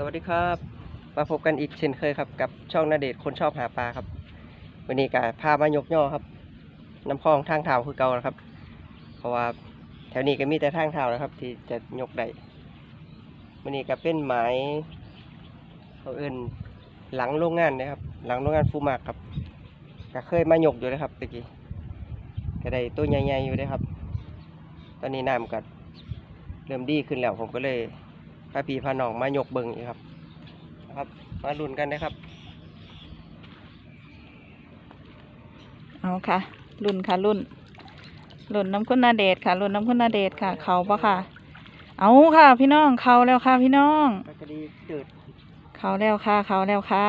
สวัสดีครับ มาพบกันอีกเช่นเคยครับ กับช่องนาเดชคนชอบหาปลาครับ วันนี้ก็พามายกย่อครับน้ำคลองทางเท้าคือเก่าแล้วครับ เพราะว่าแถวนี้ก็มีแต่ทางเท้าแล้วครับ ที่จะยกได้วันนี้ก็เป็นหมายเขาเอื่นหลังโรงงานนะครับ หลังโรงงานฟูมากครับก็เคยมายกอยู่นะครับตะกี้ก็ได้ตัวใหญ่ๆอยู่เลยครับ ตอนนี้น้ำก็เริ่มดีขึ้นแล้วผมก็เลย พาพี่พาน้องมายกเบิงอีกครับนะครับ มาลุ้นกันนะครับ เอาค่ะรุ่นค่ะรุ่นรุ่นน้ำคุณนาเดชน์ค่ะรุ่นน้ำคุณนาเดชน์ค่ะ เขาปะค่ะ เอาค่ะ พี่น้องเขาแล้วค่ะ พี่น้องปลากระดีเดือดเขาแล้วค่ะ เขาแล้วค่ะ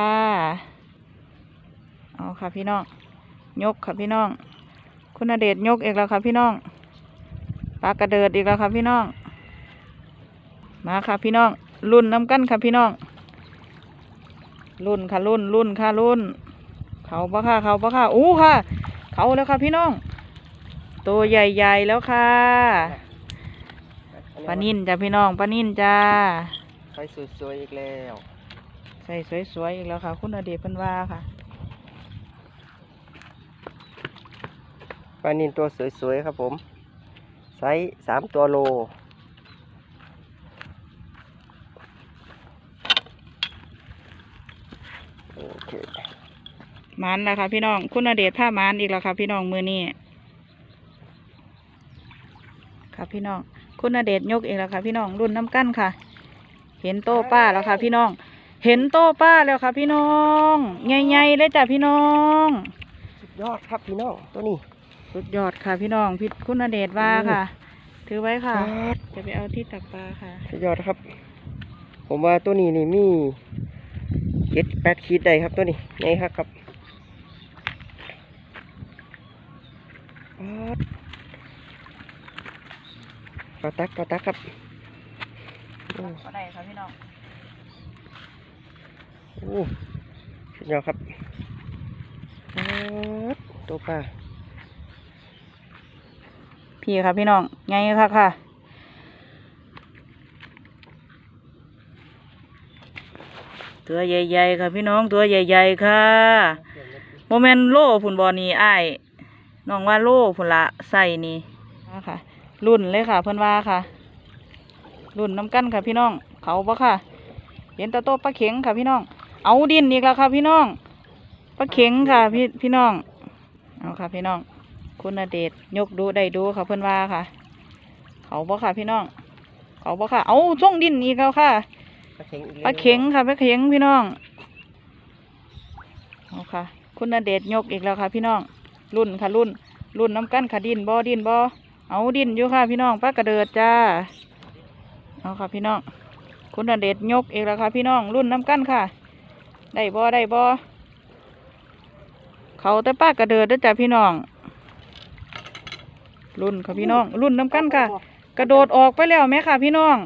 เอาค่ะ พี่น้องยกค่ะพี่น้อง คุณนาเดชน์ยกอีกแล้วค่ะ พี่น้องปลากระเดิดอีกแล้วค่ะ พี่น้อง มาค่ะพี่น้องรุ่นน้ำกันค่ะพี่น้องรุ่นค่ะรุ่นรุ่นค่ะรุ่น เขาปะค่ะเขาปะค่ะอู้ค่ะ เขาแล้วค่ะพี่น้อง ตัวใหญ่ๆแล้วค่ะปลานิ่นจ้ะพี่น้องปลานิ่นจ้าใส่สวยๆอีกแล้วใส่สวยๆอีกแล้วค่ะ คุณอดีตเพิ่นว่าค่ะปลานินตัวสวยๆครับผมไซส์สามตัวโลโอเค ห มันแล้วค่ะพี่น้อง คุณอเดชผ้าหมันอีกแล้วค่ะพี่น้องมือนี้ค่ะพี่น้อง คุณอเดชยกอีกแล้วค่ะพี่น้องรุ่นน้ำกั้นค่ะ เห็นโต้ป้าแล้วค่ะพี่น้อง เห็นโต้ป้าแล้วค่ะพี่น้องใหญ่ๆเลยจ้ะพี่น้อง สุดยอดครับพี่น้องตัวนี้ สุดยอดค่ะพี่น้องพี่คุณอเดชว่าค่ะ ถือไว้ค่ะยอดจะไปเอาที่ตักปลาค่ะ สุดยอดครับ ผมว่าตัวนี้นี่มีเจ็ดแปดขีดได้ครับตัวนี้ไงครับครับ ปาดปลาตักปลาตักครับโอ้ก็ได้ค่ะพี่น้องโอ้สุดยอดครับปาดตัวปลาพี่ค่ะพี่น้องไงค่ะค่ะตัวใหญ่ๆค่ะพี่น้องตัวใหญ่ๆค่ะโมเมนโล่ผุนบอนี่อ้ายน้องว่าโล่ผุนละใส่นี่มาค่ะ รุ่นเลยค่ะ เพิ่นว่าค่ะ รุ่นน้ำกันค่ะพี่น้อง เขาปะค่ะ เห็นแตะโตะปลาเข็งค่ะพี่น้อง เอาดินอีกแล้วค่ะพี่น้องปลาเข็งค่ะพี่พี่น้อง เอาค่ะพี่น้อง คุณณเดชน์ยกดูได้ดูค่ะเพื่อนว่าค่ะ เขาบ่ค่ะพี่น้อง เขาบ่ค่ะ เอาส่งดินอีกแล้วค่ะปลาเข็งอีกปลาเข็งค่ะปลาเข็งพี่น้อง เอาค่ะ คุณณเดชน์ยกอีกแล้วค่ะ พี่น้อง รุ่นค่ะรุ่น รุ่นน้ำกันค่ะดินบ่ดินบ่ เอาดินอยู่ค่ะพี่น้องปลากระเดิดจ้า เอาค่ะพี่น้อง คุณเดชนยกเอีกแล้วค่ะพี่น้องรุ่นน้ำกั้นค่ะ ได้บ่ได้บ่เขาแต่ป้ากระเดิดด้อจ้าพี่น้อง รุ่นค่ะพี่น้อง รุ่นน้ำกั้นค่ะ กระโดดออกไปแล้วไหมค่ะ พี่น้อง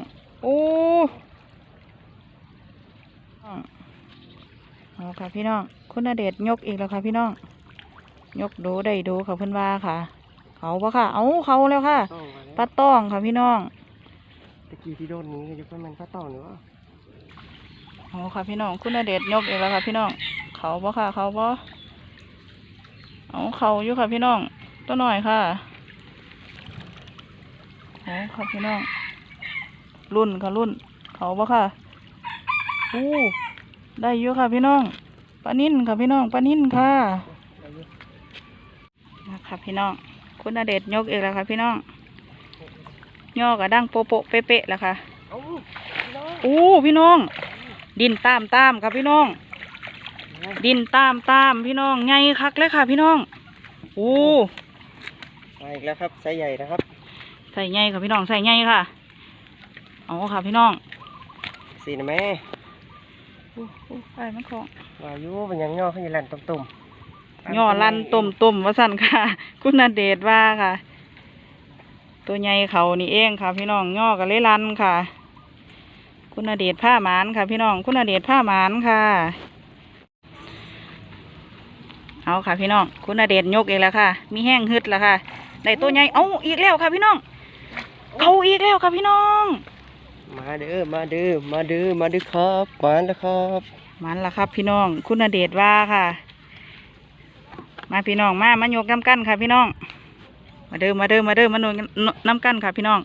โอ้เอาค่ะพี่น้อง คุณเดชนยกอีกแล้วค่ะพี่น้อง ยกดูได้ดูค่ะเพื่อนว่าค่ะ เขาปะค่ะ เอาเขาแล้วค่ะต้องมาแล้วปลาต้องค่ะพี่น้อง ตะกี้ที่โดนนี้ก็ยกว่ามันปลาเต่าเนื้อเอาค่ะพี่น้องคุณณเดชน์ยกอีกแล้วค่ะพี่น้อง เขาปะค่ะ เขาปะเอาเขาอยู่ค่ะพี่น้องตัวหน่อยค่ะเอาค่ะพี่น้อง รุ่นค่ะรุ่น เขาปะค่ะอู้ได้อยู่ค่ะพี่น้องปลานิ่นค่ะพี่น้องปลานิ่นค่ะ นะคะพี่น้อง คุณณเดชน์ยกอีกแล้วค่ะ พี่น้องย่อกระดังโปะโปะเป๊ะๆแล้วค่ะเอ้าพี่น้องอู้พี่น้อง ดินตามตามครับพี่น้อง ดินตามตามพี่น้องไงคักเลยค่ะ พี่น้องอู้มาอีกแล้วครับไซส์ใหญ่นะครับใส่ไงค่ะพี่น้องใส่ไงค่ะเอาค่ะพี่น้องสีนะแม่อู้อู้ไอ้มันของวาอยุเป็นหยังย่อขึ้นอยันตุ่มๆ ย่อลันตุ่มตุ่มๆว่าสั่นค่ะ คุณนาเดชน์ว่าค่ะ ตัวใหญ่เขานี่เองค่ะ พี่น้องย่อกับเลยลันค่ะ คุณนาเดชน์ผ้าหมานค่ะ พี่น้องคุณนาเดชน์ผ้าหมานค่ะ เอาค่ะ พี่น้อง คุณนาเดชน์ยกอีกแล้วค่ะ มีแห้งฮึดแล้วค่ะได้ตัวใหญ่เอาอีกแล้วค่ะ พี่น้องเขาอีกแล้วค่ะพี่น้อง มาเด้อมาเด้อมาเด้อมาเด้อครับมาแล้วครับมันละครับ พี่น้องคุณณเดชน์ว่าค่ะ มาพี่น้องมามายกน้ำกันค่ะพี่น้อง มาเด้อมาเด้อมาเด้อมาโนนน้ำกันค่ะพี่น้อง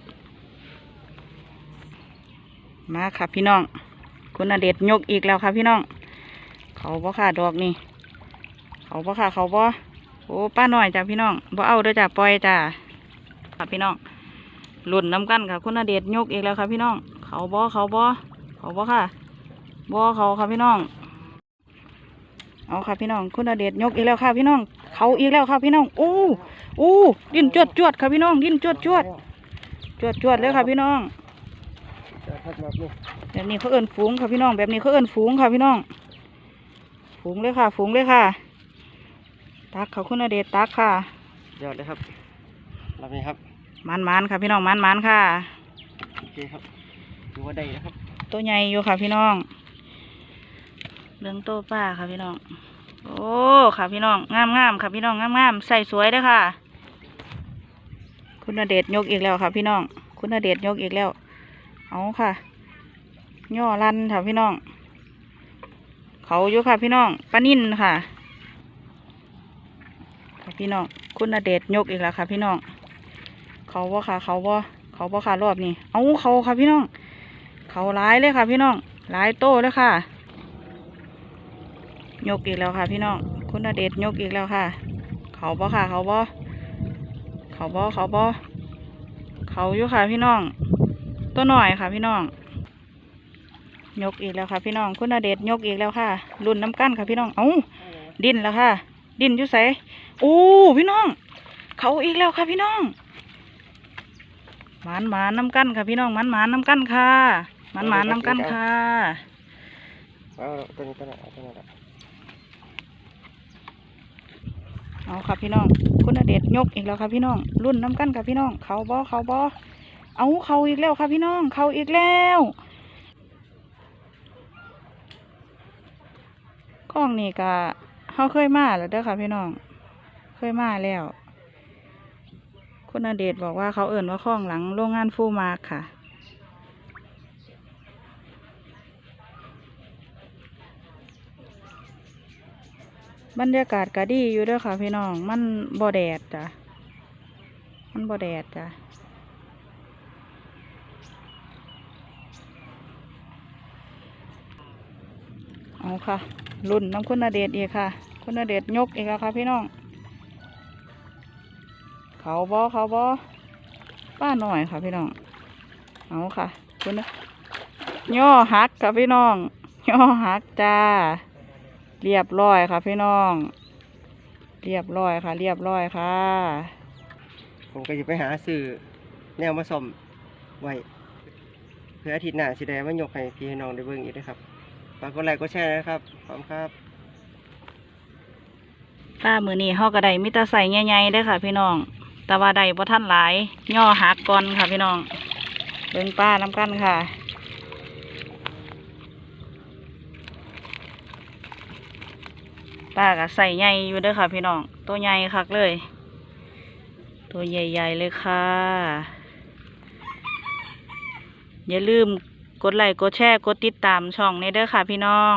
มาค่ะพี่น้อง คุณณเดชน์ยกอีกแล้วค่ะพี่น้อง เขาบ่ค่ะดอกนี่ เขาบ่ค่ะเขาบ่โอ้ป้าหน่อยจ้ะพี่น้องบ่เอาเด้อจ้ะปล่อยจ้ะค่ะพี่น้องหลุ่นน้ำกันค่ะ คุณณเดชน์ยกอีกแล้วค่ะพี่น้อง เขาบ่เขาบ่เขาบ่ค่ะบ่เขาค่ะพี่น้อง เอาค่ะพี่น้องคุณณเดชน์ยกอีกแล้วค่ะพี่น้อง เขาอีกแล้วค่ะพี่น้องอู้อู้ดิ้นจวดจวดค่ะพี่น้อง ดิ้นจวดจวดจวดจวดเลยค่ะพี่น้องจะพัดมาลูกแบบนี้เขาเอิ้นฝูงค่ะพี่น้อง แบบนี้เขาเอิ้นฝูงค่ะพี่น้อง ฝูงเลยค่ะ ฝูงเลยค่ะ ตักเขาคุณเดชน์ตักค่ะยอดเลยครับรับนี้ครับมันมันๆค่ะพี่น้องมันมันๆค่ะโอเคครับดูว่าได้นะครับ ตัวใหญ่อยู่ค่ะพี่น้อง เรื่องโตป้าค่ะพี่น้อง โอ้ค่ะพี่น้องงามงามค่ะพี่น้องงามงามใส่สวยเด้อค่ะ คุณเดชยกอีกแล้วค่ะพี่น้อง คุณเดชยกอีกแล้ว เอาค่ะ ย่อรันค่ะพี่น้อง เขาอยู่ค่ะพี่น้องปลานิ่นค่ะค่ะพี่น้อง คุณเดชยกอีกแล้วค่ะ พี่น้อง เขาบ่ค่ะ เขาบ่เขาบ่ค่ะรอบนี้ เอาเขาค่ะพี่น้อง เขาร้ายเลยค่ะ พี่น้องร้ายโตเลยค่ะ ยกอีกแล้วค่ะ พี่น้องคุณณเดชยกอีกแล้วค่ะ เขาบ่ค่ะ เขาบ่เขาบ่เขาบ่เขาอยู่ค่ะ พี่น้อง ตัวหน่อยค่ะ พี่น้อง ยกอีกแล้วค่ะ พี่น้องคุณณเดชยกอีกแล้วค่ะ รุ่นน้ำกั้นค่ะ พี่น้องเอ้าดิ้นแล้วค่ะ ดิ้นอยู่ไสโอ้พี่น้อง เขาอีกแล้วค่ะ พี่น้องหมานหมานน้ำกั้นค่ะ พี่น้องหมานหมานน้ำกั้นค่ะหมานหมานน้ำกั้นค่ะเอาตัวนี้ตัวนี้ตัวนี้ละ เอาค่ะพี่น้องคุณเดชยกอีกแล้วค่ะพี่น้อง รุ่นน้ำกันค่ะพี่น้อง เขาบอเขาบอเอาเขาอีกแล้วค่ะพี่น้อง เขาอีกแล้วกล้องนี่ก็เขาเคยมาแล้วเด้อค่ะพี่น้อง เคยมาแล้ว คุณเดชบอกว่าเขาเอิ่นว่าข้องหลังโรงงานฟูมาร์ค่ะ บรรยากาศก็ดีอยู่ด้วยค่ะ พี่น้อง มันบ่แดดจ้ะ มันบ่แดดจ้ะเอาค่ะรุ่นน้ำคุณณเดชอีกค่ะ คุณณเดชยกอีกแล้วค่ะ พี่น้อง เขาบอเขาบอป้าหน่อยค่ะ พี่น้อง เอาค่ะ คุณน่ะย่อหักค่ะพี่น้อง ย่อหักจ้า เรียบร้อยค่ะ พี่น้อง เรียบร้อยค่ะ เรียบร้อยค่ะ ผมก็จะไปหาซื้อแนวมาซ่อมไว้เพื่ออาทิตย์หน้าสิได้มายกให้พี่ให้น้องได้เบิ่งอีกนะครับฝากกดไลค์กดแชร์นะครับขอบคุณครับป้ามือนี้เฮาก็ได้มิตรใส่ใหญ่ๆเด้อค่ะ พี่น้อง แต่ว่าได้บ่ทันหลาย ย่อหักก่อนค่ะ พี่น้องเบิ่งป้าน้ำกันค่ะ ป้าก็ใส่ใหญ่อยู่เด้อค่ะ พี่น้อง ตัวใหญ่คักเลย ตัวใหญ่ ๆ เลยค่ะ อย่าลืมกดไลค์กดแชร์กดติดตามช่องนี้เด้อค่ะ พี่น้อง